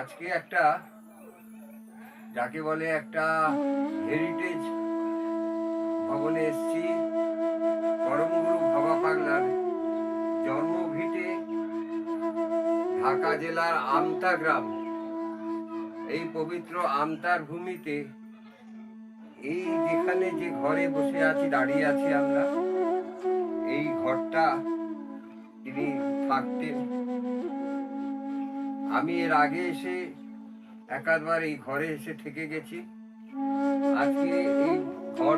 আজকে একটা, যাকে বলে একটা হেরিটেজ ভবনে এসছি। পরমগুরু ভবা পাগলার জন্মভিটে ঢাকা জেলার আমতা গ্রাম। এই পবিত্র আমতার ভূমিতে এই যেখানে যে ঘরে বসে আছি, দাঁড়িয়ে আছি আমরা, এই ঘরটা তিনি থাকতেন। আমি এর আগে এসে একাধবার এই ঘরে এসে থেকে গেছি। আজকে এই ঘর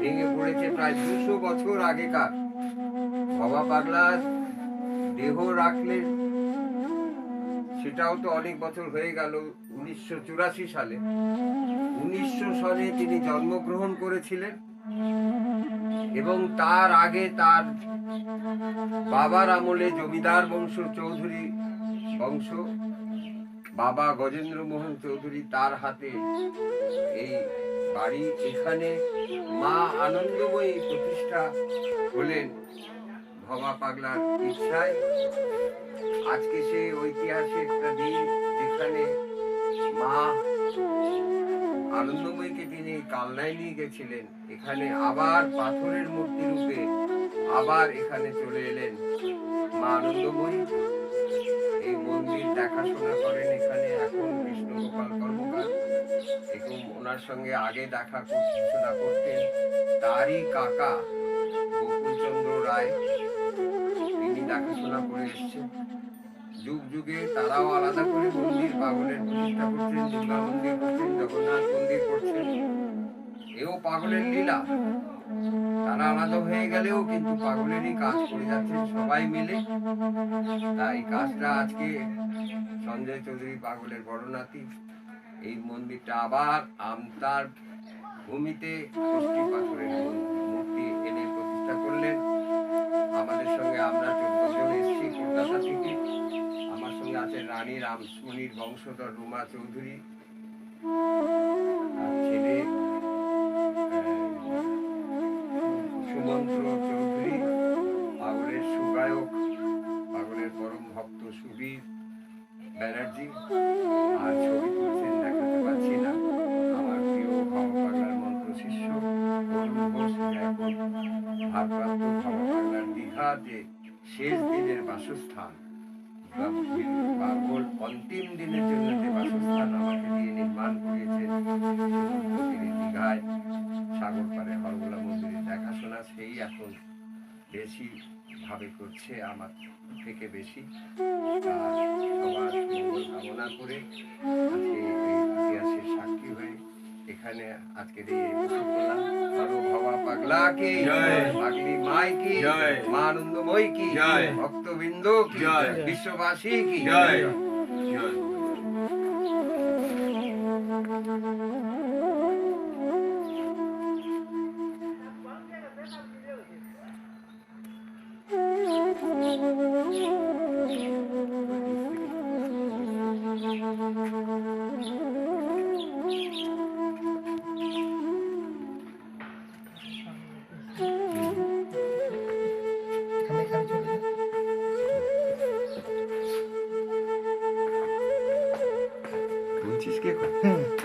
ভেঙে পড়েছে প্রায় দুশো বছর আগেকার। বাবা পাগলার দেহ রাখলে সেটাও তো অনেক বছর হয়ে গেল, উনিশশো চুরাশি সালে। উনিশশো সনে তিনি জন্মগ্রহণ করেছিলেন এবং তার আগে তার বাবার আমলে জমিদার বংশ চৌধুরী বংশ। বাবা গজেন্দ্র মোহন চৌধুরী তার হাতে এই বাড়ি এখানে মা আনন্দময়ী প্রতিষ্ঠা হলেন ভবা পাগলার ইচ্ছায়। আজকে সেই ঐতিহাসিক একটা দিন যেখানে মা আনন্দময়ীকে তিনি কালনায় নিয়ে গেছিলেন। এখানে আবার পাথরের মূর্তি রূপে আবার এখানে চলে এলেন মা আনন্দময়ী। এবং ওনার সঙ্গে আগে দেখা শোনা করতেন তারই কাকা গোকুলচন্দ্র রায়। তিনি দেখাশোনা করে এসছেন। যুগ যুগে তারাও আলাদা করে মন্দির পাগলের প্রতিষ্ঠা করছেন, দুর্গা মন্দির করছেন, জগন্নাথ মন্দির করছেন। এও পাগলের লীলা। তারা আলাদা হয়ে গেলেও কিন্তু পাগলেরই কাজ করে যাচ্ছেন সবাই মিলে। তাই কাজটা আজকে সঞ্জয় চৌধুরী পাগলের বড় নাতি। এই মন্দিরটা আবার আমতার ভূমিতে ষষ্ঠী পাথরের মূর্তি এনে প্রতিষ্ঠা করলেন। আমাদের সঙ্গে আমরা আমার সঙ্গে আছে রানী রামসমণির বংশধর রুমা চৌধুরী। ছেলে সুমন্ত্র চৌধুরী, পাগলের সুগায়ক, পাগলের পরম ভক্ত সুবীর ব্যানার্জি। ভারপ্রাপ্ত ভবা পাগলার দীঘা যে শেষ দিনের বাসস্থান অন্তিম দিনের জন্য যে বাসস্থান আমাকে দিয়ে নির্মাণ তীরে দীঘায়, সাগর পারে হরগোলা মন্দিরের দেখাশোনা সেই এখন বেশি ভাবে করছে, আমার থেকে বেশি। কামনা করে আজকে ইতিহাসের সাক্ষী হয়ে এখানে আজকের এই ভবা পাগলা মাই কি জয়। মা আনন্দময় কি জয়। ভক্তবৃন্দ কি জয়। বিশ্ববাসী কি জয়। うんか。